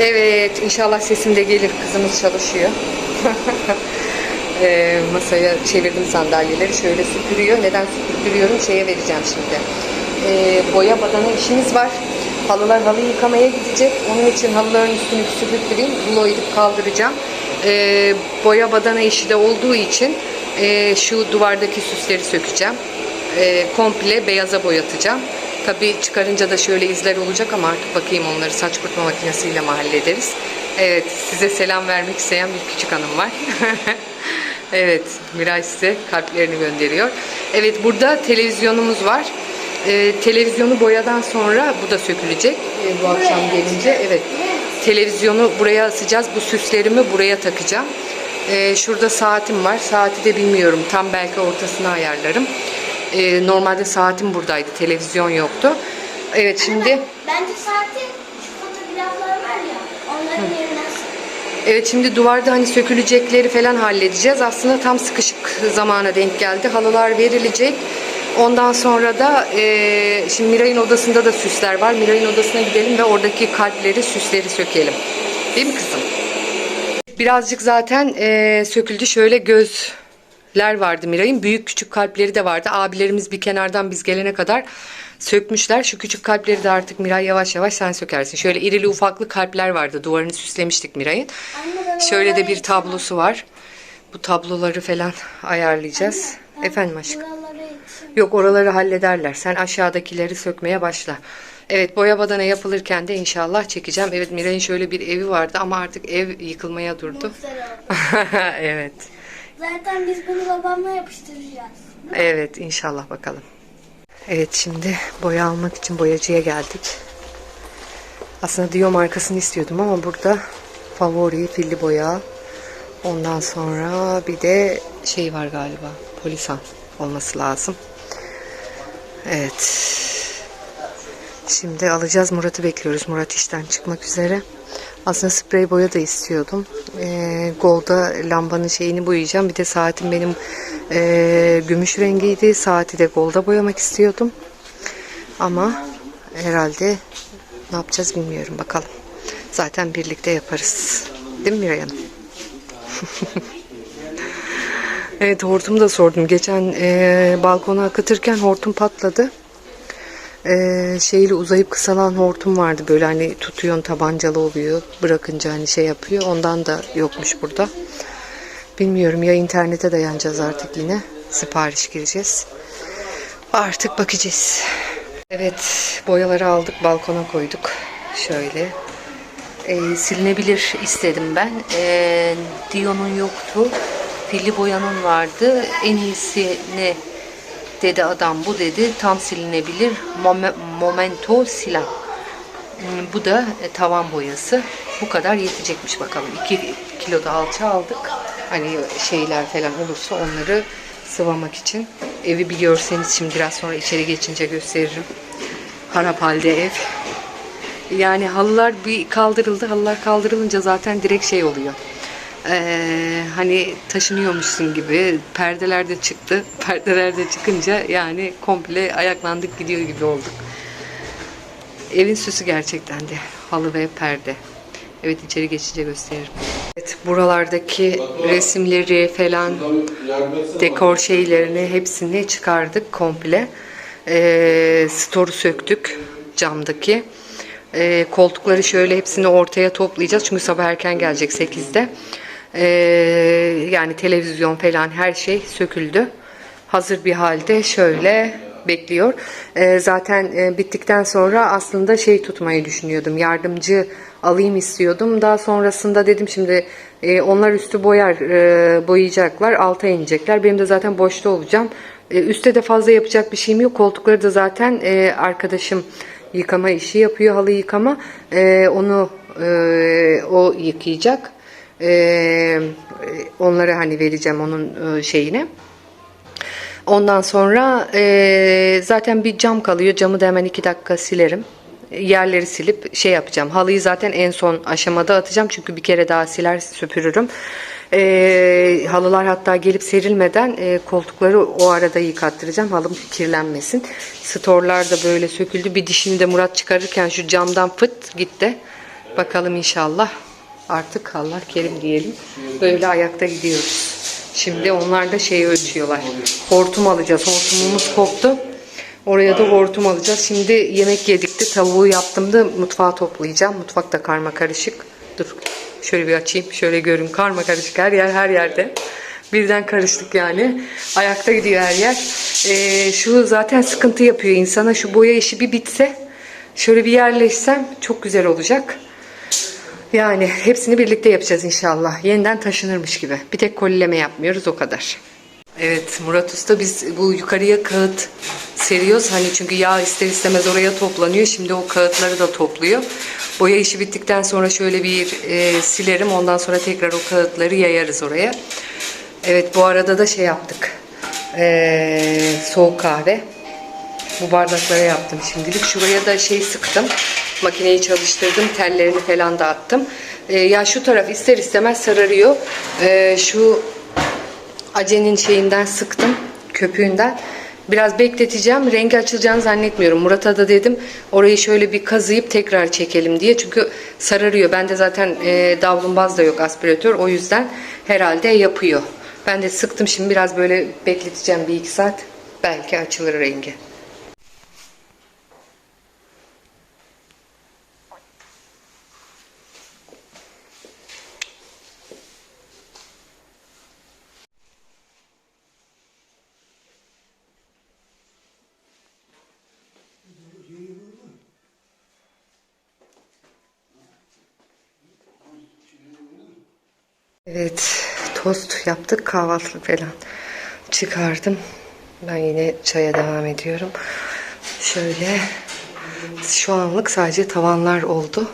Evet, inşallah sesim de gelir. Kızımız çalışıyor. Ee, masaya çevirdim sandalyeleri. Şöyle süpürüyor. Neden süpürüyorum? Şeye vereceğim şimdi. Ee, boya badana işimiz var. Halılar halı yıkamaya gidecek. Onun için halıların üstünü süpürtüreyim. Rulo edip kaldıracağım. Ee, boya badana işi de olduğu için e, şu duvardaki süsleri sökeceğim. Ee, komple beyaza boyatacağım. Tabii çıkarınca da şöyle izler olacak ama artık bakayım onları saç kurutma makinesiyle mi hallederiz. Evet, size selam vermek isteyen bir küçük hanım var. evet, Miray size kalplerini gönderiyor. Evet, burada televizyonumuz var. Ee, televizyonu boyadan sonra bu da sökülecek. Ee, bu akşam gelince. Evet, televizyonu buraya asacağız. Bu süslerimi buraya takacağım. Ee, şurada saatim var. Saati de bilmiyorum. Tam belki ortasına ayarlarım. Ee, normalde saatim buradaydı. Televizyon yoktu. Evet şimdi Bence saati şu fotoğraflar var ya onların yerine asın. evet şimdi duvarda hani sökülecekleri falan halledeceğiz. Aslında tam sıkışık zamana denk geldi. Halılar verilecek. Ondan sonra da e, şimdi Miray'ın odasında da süsler var. Miray'ın odasına gidelim ve oradaki kalpleri, süsleri sökelim. Değil mi kızım? Birazcık zaten e, söküldü. Şöyle gözler vardı Miray'ın. Büyük küçük kalpleri de vardı. Abilerimiz bir kenardan biz gelene kadar sökmüşler. Şu küçük kalpleri de artık Miray yavaş yavaş sen sökersin. Şöyle irili ufaklı kalpler vardı. Duvarını süslemiştik Miray'ın. Anne, Şöyle de bir tablosu var. Bu tabloları falan ayarlayacağız. Efendim aşkım. Yok oraları hallederler. Sen aşağıdakileri sökmeye başla. Evet boya badana yapılırken de inşallah çekeceğim. Evet Miray'ın şöyle bir evi vardı ama artık ev yıkılmaya durdu. Evet. Zaten biz bunu babamla yapıştıracağız. Evet inşallah bakalım. Evet şimdi boya almak için boyacıya geldik. Aslında Dio markasını istiyordum ama burada favori filli boya. Ondan sonra bir de şey var galiba. Polisan olması lazım. Evet. Şimdi alacağız. Murat'ı bekliyoruz. Murat işten çıkmak üzere. Aslında sprey boya da istiyordum. Ee, Gold'a lambanın şeyini boyayacağım. Bir de saatim benim ee, gümüş rengiydi. Saati de Gold'a boyamak istiyordum. Ama herhalde ne yapacağız bilmiyorum. Bakalım. Zaten birlikte yaparız. Değil mi Miray Hanım? Evet hortumu da sordum. Geçen ee, balkona akıtırken hortum patladı. Ee, şeyle uzayıp kısalan hortum vardı böyle hani tutuyorsun tabancalı oluyor bırakınca hani şey yapıyor ondan da yokmuş burada. Bilmiyorum ya internete dayanacağız artık yine sipariş gireceğiz. Artık bakacağız. Evet boyaları aldık balkona koyduk şöyle. Ee, silinebilir istedim ben. Ee, Dion'un yoktu pilli boyanın vardı en iyisi ne dedi adam bu dedi tam silinebilir Mom- momento silen Hmm, bu da e, tavan boyası. Bu kadar yetecekmiş bakalım. 2 kilo da alça aldık. Hani şeyler falan olursa onları sıvamak için. Evi bir görseniz şimdi biraz sonra içeri geçince gösteririm. Harap halde ev. Yani halılar bir kaldırıldı halılar kaldırılınca zaten direkt şey oluyor ee, hani taşınıyormuşsun gibi perdeler de çıktı. Perdeler de çıkınca yani komple ayaklandık gidiyor gibi olduk. Evin süsü gerçekten de halı ve perde. Evet içeri geçince gösteririm. Evet buralardaki resimleri falan dekor şeylerini hepsini çıkardık komple. Ee, storu söktük camdaki. Ee, koltukları şöyle hepsini ortaya toplayacağız. Çünkü sabah erken gelecek 8'de. Ee, yani televizyon falan her şey söküldü. Hazır bir halde şöyle bekliyor. Ee, zaten e, bittikten sonra aslında şey tutmayı düşünüyordum. Yardımcı alayım istiyordum. Daha sonrasında dedim şimdi e, onlar üstü boyar e, boyayacaklar. Alta inecekler. Benim de zaten boşta olacağım. E, üste de fazla yapacak bir şeyim yok. Koltukları da zaten e, arkadaşım yıkama işi yapıyor. Halı yıkama. E, onu e, o yıkayacak. E, onlara hani vereceğim onun e, şeyini. Ondan sonra e, zaten bir cam kalıyor. Camı da hemen iki dakika silerim. Yerleri silip şey yapacağım. Halıyı zaten en son aşamada atacağım. Çünkü bir kere daha siler süpürürüm. E, halılar hatta gelip serilmeden e, koltukları o arada yıkattıracağım. Halım kirlenmesin. Storlar da böyle söküldü. Bir dişini de Murat çıkarırken şu camdan fıt gitti. Bakalım inşallah. Artık Allah kerim diyelim. Böyle ayakta gidiyoruz. Şimdi onlar da şeyi ölçüyorlar. Hortum alacağız. Hortumumuz koptu. Oraya da hortum alacağız. Şimdi yemek yedik de tavuğu yaptım da mutfağı toplayacağım. Mutfak da karma karışık. Dur şöyle bir açayım. Şöyle görün karma karışık her yer her yerde. Birden karıştık yani. Ayakta gidiyor her yer. Ee, şu zaten sıkıntı yapıyor insana. Şu boya işi bir bitse şöyle bir yerleşsem çok güzel olacak. Yani hepsini birlikte yapacağız inşallah. Yeniden taşınırmış gibi. Bir tek kolileme yapmıyoruz o kadar. Evet Murat Usta biz bu yukarıya kağıt seriyoruz. Hani çünkü yağ ister istemez oraya toplanıyor. Şimdi o kağıtları da topluyor. Boya işi bittikten sonra şöyle bir e, silerim. Ondan sonra tekrar o kağıtları yayarız oraya. Evet bu arada da şey yaptık. E, soğuk kahve. Bu bardaklara yaptım şimdilik. Şuraya da şey sıktım. Makineyi çalıştırdım. Tellerini falan da attım. Ee, ya şu taraf ister istemez sararıyor. Ee, şu acenin şeyinden sıktım. Köpüğünden. Biraz bekleteceğim. Rengi açılacağını zannetmiyorum. Murat'a da dedim orayı şöyle bir kazıyıp tekrar çekelim diye. Çünkü sararıyor. Bende zaten e, davlumbaz da yok aspiratör. O yüzden herhalde yapıyor. Ben de sıktım şimdi biraz böyle bekleteceğim bir iki saat. Belki açılır rengi. Evet, tost yaptık, kahvaltılık falan çıkardım. Ben yine çaya devam ediyorum. Şöyle, şu anlık sadece tavanlar oldu.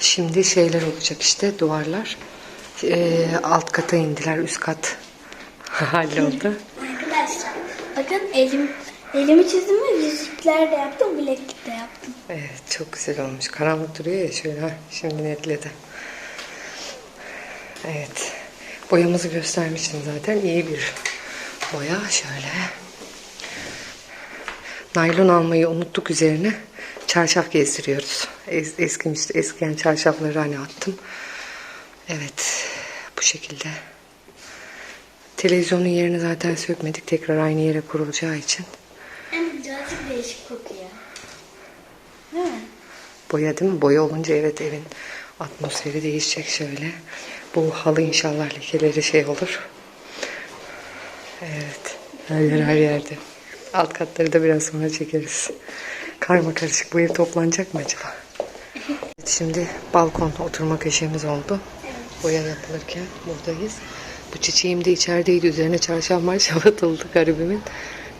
Şimdi şeyler olacak işte, duvarlar. Ee, alt kata indiler, üst kat halloldu. Arkadaşlar bakın elim elimi çizdim ve yüzükler de yaptım, bileklik de yaptım. Evet, çok güzel olmuş. Karanlık duruyor ya şöyle, ha, şimdi netledi. Evet. Boyamızı göstermiştim zaten. İyi bir boya. Şöyle. Naylon almayı unuttuk üzerine. Çarşaf gezdiriyoruz. Es, eskimişti. Eskiyen çarşafları hani attım. Evet. Bu şekilde. Televizyonun yerini zaten sökmedik. Tekrar aynı yere kurulacağı için. Hem birazcık değişik kokuyor. Değil mi? Boya değil mi? Boya olunca evet evin atmosferi değişecek şöyle. Bu halı inşallah lekeleri şey olur. Evet. Her yer her yerde. Alt katları da biraz sonra çekeriz. Karma karışık. Bu ev toplanacak mı acaba? Evet, şimdi balkon oturma köşemiz oldu. Boya yapılırken buradayız. Bu çiçeğim de içerideydi. Üzerine çarşaf marşaf atıldı garibimin.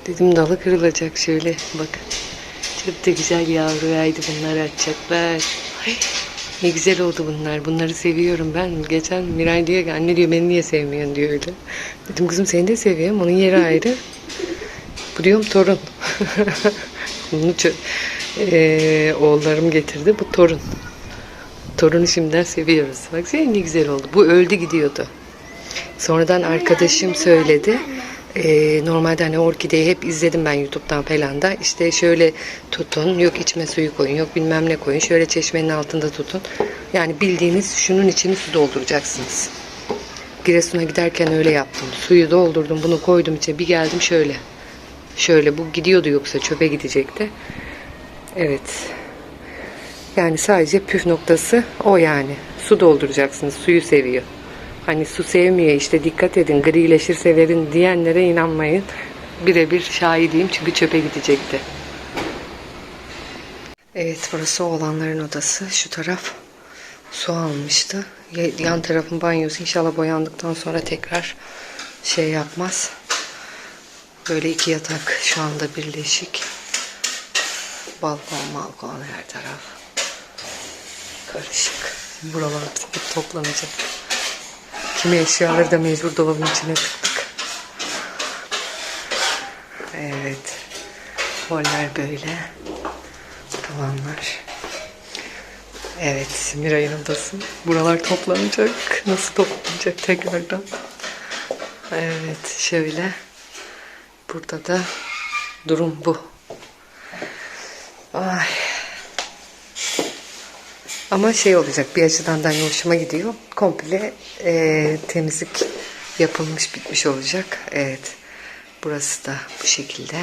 Dedim dalı kırılacak şöyle. Bakın. Çok da güzel yavruyaydı bunlar açacaklar. Ay, ne güzel oldu bunlar. Bunları seviyorum ben. Geçen Miray diyor ki anne diyor beni niye sevmiyorsun diyor öyle. Dedim kızım seni de seviyorum. Onun yeri ayrı. Bu diyorum torun. Bunu çö- Eee, oğullarım getirdi. Bu torun. Torunu şimdiden seviyoruz. Bak ne güzel oldu. Bu öldü gidiyordu. Sonradan arkadaşım söyledi. Ee, normalde hani orkideyi hep izledim ben YouTube'dan falan da. İşte şöyle tutun, yok içme suyu koyun, yok bilmem ne koyun. Şöyle çeşmenin altında tutun. Yani bildiğiniz şunun içini su dolduracaksınız. Giresun'a giderken öyle yaptım. Suyu doldurdum, bunu koydum içine. Bir geldim şöyle. Şöyle bu gidiyordu yoksa çöpe gidecekti. Evet. Yani sadece püf noktası o yani. Su dolduracaksınız. Suyu seviyor. Hani su sevmiyor işte dikkat edin grileşir severin diyenlere inanmayın. Birebir şahidiyim çünkü çöpe gidecekti. Evet burası oğlanların odası. Şu taraf su almıştı. Ya- Yan tarafın banyosu inşallah boyandıktan sonra tekrar şey yapmaz. Böyle iki yatak şu anda birleşik. Balkon balkon her taraf. Karışık. Buralar toplanacak. Kimi eşyaları da mecbur dolabın içine tıktık. Evet. Holler böyle. Tavanlar. Evet, Miray'ın odası. Buralar toplanacak. Nasıl toplanacak tekrardan? Evet, şöyle. Burada da durum bu. Ama şey olacak bir açıdan da hani hoşuma gidiyor. Komple e, temizlik yapılmış bitmiş olacak. Evet. Burası da bu şekilde.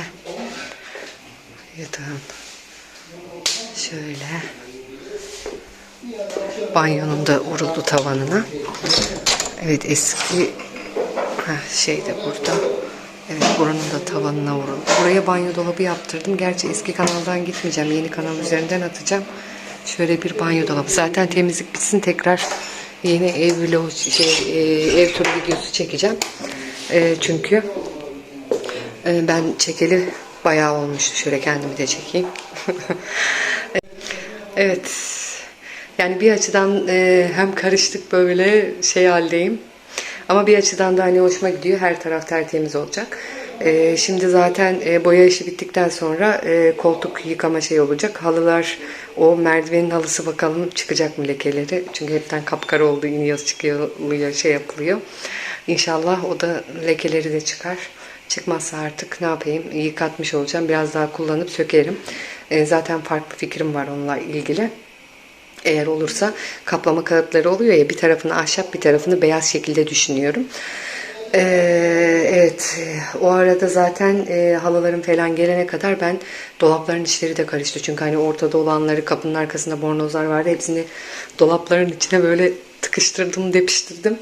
Yatağın şöyle banyonun da vuruldu tavanına. Evet eski ha, şey de burada. Evet buranın da tavanına vuruldu. Buraya banyo dolabı yaptırdım. Gerçi eski kanaldan gitmeyeceğim. Yeni kanal üzerinden atacağım. Şöyle bir banyo dolabı. Zaten temizlik bitsin tekrar yeni ev vlogu şey e, ev turu videosu çekeceğim. E, çünkü e, ben çekeli bayağı olmuştu. Şöyle kendimi de çekeyim. evet. Yani bir açıdan e, hem karıştık böyle şey haldeyim. Ama bir açıdan da hani hoşuma gidiyor. Her taraf tertemiz olacak. E, şimdi zaten e, boya işi bittikten sonra e, koltuk yıkama şey olacak. Halılar o merdivenin halısı bakalım çıkacak mı lekeleri. Çünkü hepten kapkara oldu. iniyor çıkıyor şey yapılıyor. İnşallah o da lekeleri de çıkar. Çıkmazsa artık ne yapayım yıkatmış olacağım. Biraz daha kullanıp sökerim. E, zaten farklı fikrim var onunla ilgili. Eğer olursa kaplama kalıpları oluyor ya bir tarafını ahşap bir tarafını beyaz şekilde düşünüyorum. Ee, evet o arada zaten e, halıların falan gelene kadar ben dolapların içleri de karıştı. Çünkü hani ortada olanları kapının arkasında bornozlar vardı. Hepsini dolapların içine böyle tıkıştırdım, depiştirdim.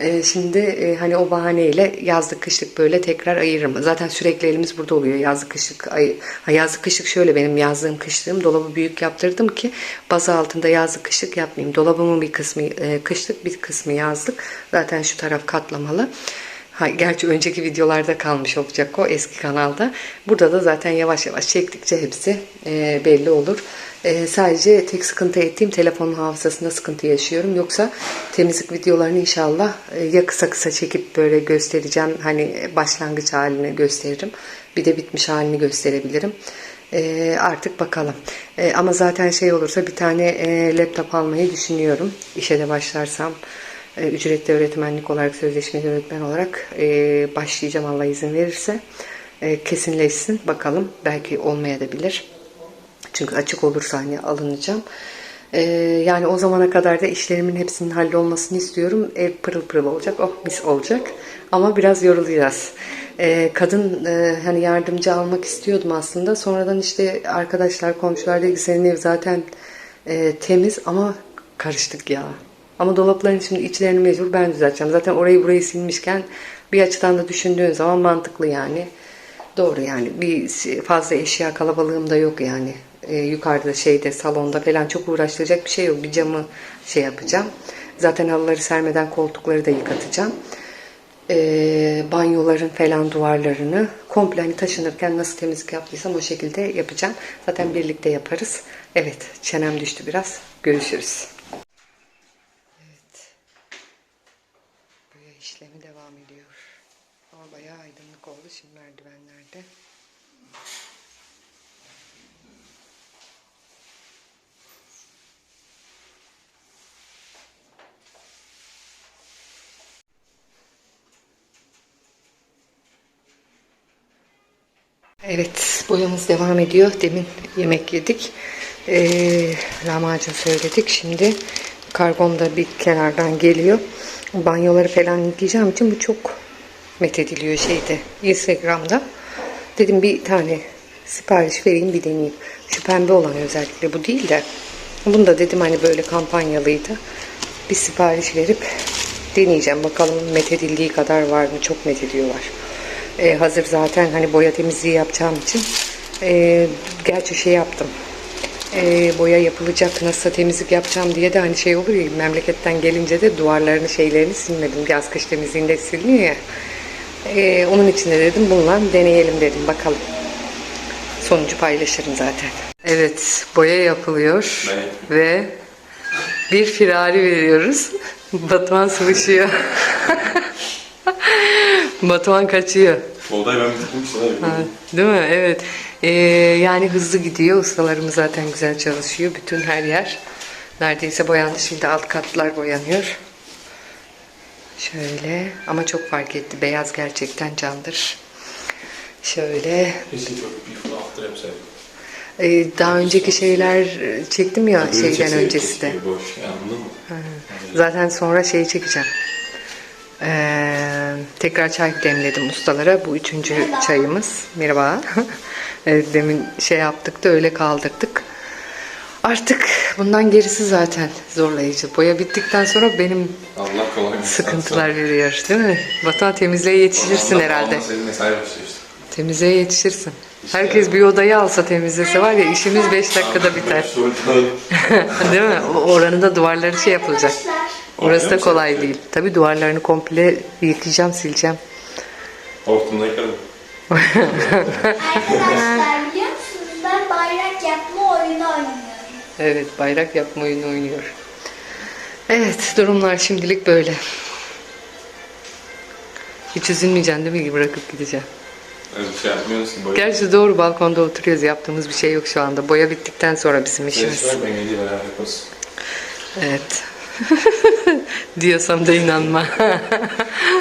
Ee, şimdi e, hani o bahaneyle yazlık kışlık böyle tekrar ayırırım. Zaten sürekli elimiz burada oluyor. Yazlık kışlık ay yazlık kışlık şöyle benim yazdığım kışlığım dolabı büyük yaptırdım ki bazı altında yazlık kışlık yapmayayım. Dolabımın bir kısmı e, kışlık bir kısmı yazlık. Zaten şu taraf katlamalı. Ha, gerçi önceki videolarda kalmış olacak o eski kanalda. Burada da zaten yavaş yavaş çektikçe hepsi e, belli olur. E, sadece tek sıkıntı ettiğim telefonun hafızasında sıkıntı yaşıyorum. Yoksa temizlik videolarını inşallah e, ya kısa kısa çekip böyle göstereceğim. Hani başlangıç halini gösteririm. Bir de bitmiş halini gösterebilirim. E, artık bakalım. E, ama zaten şey olursa bir tane e, laptop almayı düşünüyorum. İşe de başlarsam ücretli öğretmenlik olarak sözleşmeli öğretmen olarak e, başlayacağım Allah izin verirse. E, kesinleşsin bakalım. Belki olmayabilir. Çünkü açık olursa hani alınacağım. E, yani o zamana kadar da işlerimin hepsinin hallolmasını istiyorum. Ev pırıl pırıl olacak oh mis olacak. Ama biraz yorulacağız. E, kadın e, hani yardımcı almak istiyordum aslında. Sonradan işte arkadaşlar komşular dedi ki senin ev zaten e, temiz ama karıştık ya ama dolapların şimdi içlerini mecbur ben düzelteceğim. Zaten orayı burayı silmişken bir açıdan da düşündüğün zaman mantıklı yani. Doğru yani. Bir fazla eşya kalabalığım da yok yani. Ee, yukarıda şeyde salonda falan çok uğraştıracak bir şey yok. Bir camı şey yapacağım. Zaten halıları sermeden koltukları da yıkatacağım. Ee, banyoların falan duvarlarını komple hani taşınırken nasıl temizlik yaptıysam o şekilde yapacağım. Zaten birlikte yaparız. Evet çenem düştü biraz. Görüşürüz. Boya işlemi devam ediyor. Ama bayağı aydınlık oldu şimdi merdivenlerde. Evet, boyamız devam ediyor. Demin yemek yedik. Ee, lahmacun söyledik. Şimdi kargom da bir kenardan geliyor. Banyoları falan yıkayacağım için bu çok methediliyor şeyde Instagram'da. Dedim bir tane sipariş vereyim bir deneyeyim. Şu pembe olan özellikle bu değil de. Bunu da dedim hani böyle kampanyalıydı. Bir sipariş verip deneyeceğim. Bakalım methedildiği kadar var mı? Çok methediyorlar. Ee, hazır zaten hani boya temizliği yapacağım için. E, gerçi şey yaptım. E, boya yapılacak nasıl temizlik yapacağım diye de hani şey olur ya memleketten gelince de duvarlarını şeylerini silmedim. Yaz kış temizliğinde silmiyor ya. E, onun için de dedim bununla deneyelim dedim. Bakalım. Sonucu paylaşırım zaten. Evet boya yapılıyor ve bir firari veriyoruz. Batuhan sıvışıyor Batuhan kaçıyor Olday ben bitirmiştim abi. Ha, Değil mi? Evet. Ee, yani hızlı gidiyor. Ustalarımız zaten güzel çalışıyor. Bütün her yer neredeyse boyandı. Şimdi alt katlar boyanıyor. Şöyle. Ama çok fark etti. Beyaz gerçekten candır. Şöyle. Kesin çok before after Ee, daha önceki şeyler e, çektim ya şeyden öncesi de. Boş ya, anladın mı? Zaten sonra şey çekeceğim. Ee, tekrar çay demledim ustalara. Bu üçüncü Merhaba. çayımız. Merhaba. Demin şey yaptık da öyle kaldırdık. Artık bundan gerisi zaten zorlayıcı. Boya bittikten sonra benim Allah kolay sıkıntılar veriyor değil mi? Batuhan temizliğe yetişirsin Ondan- herhalde. ondan Senin mesai başlıyor işte. Temizliğe yetişirsin. Herkes bir odayı alsa temizlese var ya işimiz 5 dakikada biter. Değil mi? O oranın da duvarları şey yapılacak. Orası da kolay değil. Tabii duvarlarını komple yıkayacağım, sileceğim. Hortumda yıkarım. Arkadaşlar biliyor musunuz ben bayrak yapma oyunu oynuyorum. Evet, bayrak yapma oyunu oynuyor. Evet, durumlar şimdilik böyle. Hiç üzülmeyeceksin değil mi bırakıp gideceğim. Öyle bir şey yapmıyoruz ki. Boya. Gerçi doğru balkonda oturuyoruz. Yaptığımız bir şey yok şu anda. Boya bittikten sonra bizim işimiz. Neyse, ben geleyim. Evet. Diyorsam da inanma.